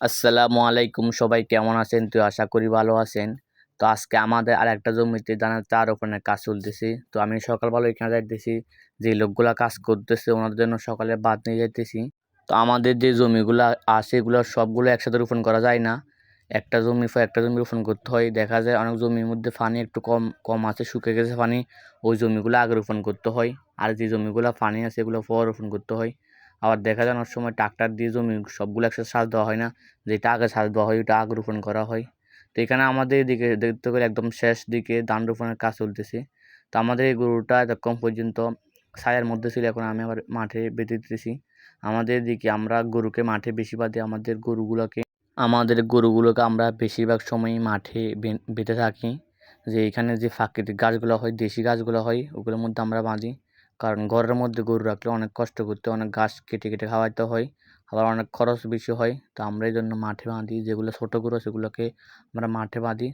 আসসালামু আলাইকুম, সবাই কেমন আছেন? তো আশা করি ভালো আছেন। তো আজকে আমাদের আর একটা জমিতে দানা চার রোপণের কাজ চলতেছি। তো আমি সকালবেলা এখানে যাইতেছি, যে লোকগুলা কাজ করতেছে ওনাদের জন্য সকালে বাদ নিয়ে যাইতেছি। তো আমাদের যে জমিগুলো আছে এগুলো সবগুলো একসাথে রোপণ করা যায় না। একটা জমি একটা জমি রোপণ করতে হয়। দেখা যায় অনেক জমির মধ্যে পানি একটু কম কম আছে শুকিয়ে গেছে পানি। ওই জমিগুলো আগে রোপণ করতে হয়। আর যে জমিগুলো পানি আছে এগুলো পর রোপণ করতে হয়। আবার দেখা অনেক সময় ট্রাক্টর দিয়ে জমি সবগুলো একসাথে সার দেওয়া হয় না। যেটা আগে সার দেওয়া হয় ওইটা আগে রোপণ করা হয়। তো এখানে আমাদের এদিকে দেখতে গেলে একদম শেষ দিকে ধান রোপণের কাজ চলতেছে। তো আমাদের এই গরুটা এতক্ষণ পর্যন্ত ছায়ার মধ্যে ছিল, এখন আমি আবার মাঠে বেঁধে দিতেছি। আমাদের এদিকে আমরা গরুকে মাঠে বেশি বাদে আমাদের গরুগুলোকে আমাদের গরুগুলোকে আমরা বেশিরভাগ সময়ই মাঠে বেঁধে থাকি। যে এখানে যে প্রাকৃতিক গাছগুলো হয়, দেশি গাছগুলো হয়, ওগুলোর মধ্যে আমরা বাঁধি। কারণ ঘরের মধ্যে গরু রাখলে অনেক কষ্ট করতে অনেক ঘাস কেটে কেটে খাওয়াইতে হয়, আবার অনেক খরচ বেশি হয়। তো আমরা এই জন্য মাঠে বাঁধি, যেগুলো ছোটো গরু সেগুলোকে আমরা মাঠে বাঁধি।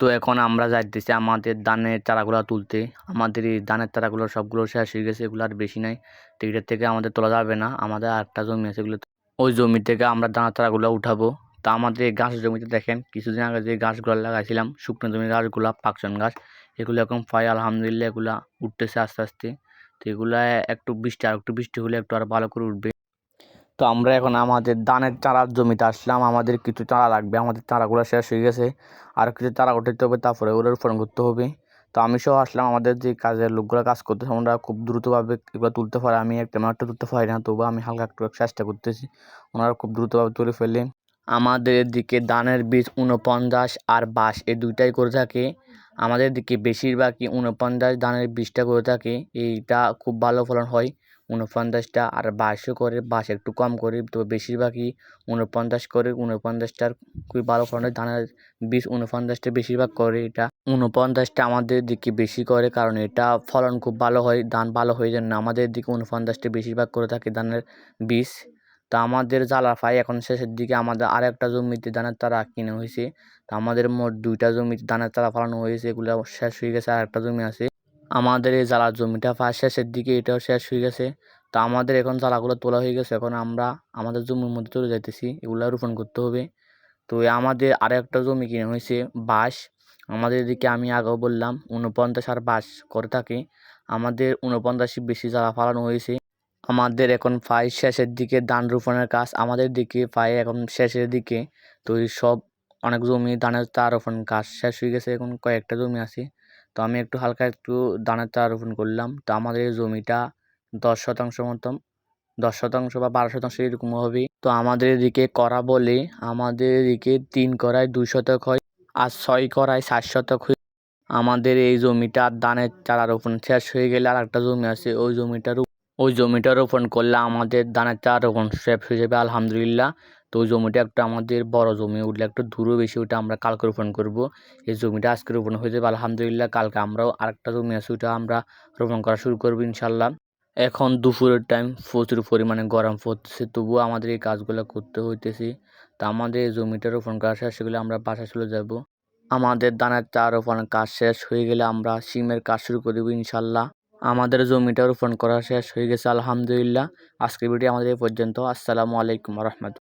তো এখন আমরা যাইতেছি আমাদের ধানের চারাগুলো তুলতে। আমাদের এই ধানের চারাগুলো সবগুলো শেষ হয়ে গেছে, এগুলো আর বেশি নাই। তো এটার থেকে আমাদের তোলা যাবে না, আমাদের আরেকটা জমি আছে এগুলো ওই জমি থেকে আমরা দানার চারাগুলো উঠাবো। তা আমাদের এই গাছ জমিতে দেখেন, কিছুদিন আগে যে গাছগুলো লাগাইছিলাম, শুকনো জমির গাছগুলো, পাকশন গাছ, এগুলো এখন পাই আলহামদুলিল্লাহ এগুলো উঠতেছে আস্তে আস্তে। তো এগুলা একটু বৃষ্টি, আর একটু বৃষ্টি হলে একটু আর ভালো করে উঠবে। তো আমরা এখন আমাদের ধানের চারার জমিতে আসলাম। আমাদের কিছু চারা লাগবে, আমাদের চারাগুলো শেষ হয়ে গেছে। আর কিছু চারা উঠাতে হবে, তারপরে ওগুলো রোপণ করতে হবে। তো আমি সহ আসলাম আমাদের যে কাজের লোকগুলো কাজ করতে আমরা খুব দ্রুতভাবে এগুলো তুলতে পারে। আমি একটা একটা তুলতে পারি না তবুও আমি হালকা একটু চেষ্টা করতেছি। ওনারা খুব দ্রুতভাবে তুলে ফেলে আমাদের এদিকে ধানের বীজ উনপঞ্চাশ আর বাঁশ, এই দুইটাই করে থাকে। আমাদের দিকে বেশিরভাগই উনপঞ্চাশ ধানের বীজটা করে থাকে, এইটা খুব ভালো ফলন হয়। উনপঞ্চাশটা আর বাঁশও করে বাঁশ একটু কম করে, তো বেশিরভাগই উনপঞ্চাশ করে উনপঞ্চাশটার খুবই ভালো ফলন হয়। ধানের বীজ উনপঞ্চাশটা বেশিরভাগ করে, এটা উনপঞ্চাশটা আমাদের দিকে বেশি করে, কারণ এটা ফলন খুব ভালো হয়, ধান ভালো হয়ে না। আমাদের দিকে উনপঞ্চাশটা বেশিরভাগ করে থাকে ধানের বীজ। তা আমাদের জ্বালা পাই এখন শেষের দিকে আমাদের আর একটা জমিতে ধানের চারা কিনে হয়েছে। তা আমাদের মোট দুইটা জমিতে ধানের চারা ফলানো হয়েছে, এগুলো শেষ হয়ে গেছে আর একটা জমি আছে। আমাদের এই জ্বালার জমিটা ফার্স্ট শেষের দিকে এটাও শেষ হয়ে গেছে। তা আমাদের এখন জ্বালাগুলো তোলা হয়ে গেছে, এখন আমরা আমাদের জমির মধ্যে চলে যাইতেছি, এগুলো রোপণ করতে হবে। তো আমাদের আর একটা জমি কিনে হয়েছে, বাঁশ। আমাদের এদিকে আমি আগেও বললাম, উনপঞ্চাশ আর বাঁশ করে থাকে। আমাদের উনপঞ্চাশই বেশি জ্বালা ফালানো হয়েছে। আমাদের এখন প্রায় শেষের দিকে, ধান রোপণের কাজ আমাদের দিকে প্রায় এখন শেষের দিকে। তো এই সব অনেক জমি ধানের চারা রোপণ কাজ শেষ হয়ে গেছে, এখন কয়েকটা জমি আছে। তো আমি একটু হালকা একটু ধানের চারা রোপণ করলাম। তো আমাদের এই জমিটা দশ শতাংশ মতন, দশ শতাংশ বা বারো শতাংশ এরকম হবে। তো আমাদের এদিকে করা বলে আমাদের এদিকে তিন করায় দুই শতক হয় আর ছয় করায় সাত শতক হয়। আমাদের এই জমিটা ধানের চারা রোপণ শেষ হয়ে গেলে আর একটা জমি আছে, ওই জমিটার ওই জমিটা রোপণ করলে আমাদের ধানের চারা রোপণ হয়ে যাবে, আলহামদুলিল্লাহ। তো ওই জমিটা একটা আমাদের বড় জমি, উঠলে একটু দূরও বেশি ওটা আমরা কালকে রোপণ করব। এই জমিটা আজকে রোপণ হয়ে যাবে, আলহামদুলিল্লাহ। কালকে আমরাও আরেকটা জমি আছে ওটা আমরা রোপণ করা শুরু করব ইনশাল্লাহ এখন দুপুরের টাইম প্রচুর পরিমাণে গরম পড়তেছে, তবুও আমাদের এই কাজগুলো করতে হইতেছে। তা আমাদের এই জমিটা রোপণ করা শেষ সেগুলো আমরা বাসায় চলে যাব। আমাদের দানার চারা রোপণের কাজ শেষ হয়ে গেলে আমরা সিমের কাজ শুরু করে দেবো ইনশাল্লাহ আমাদের জমিটা রোপণ করা শেষ হয়ে গেছে। আলহামদুলিল্লাহ। আজকের ভিডিও আমাদের এই পর্যন্ত। আসসালামু আলাইকুম রহমতুল্লাহ।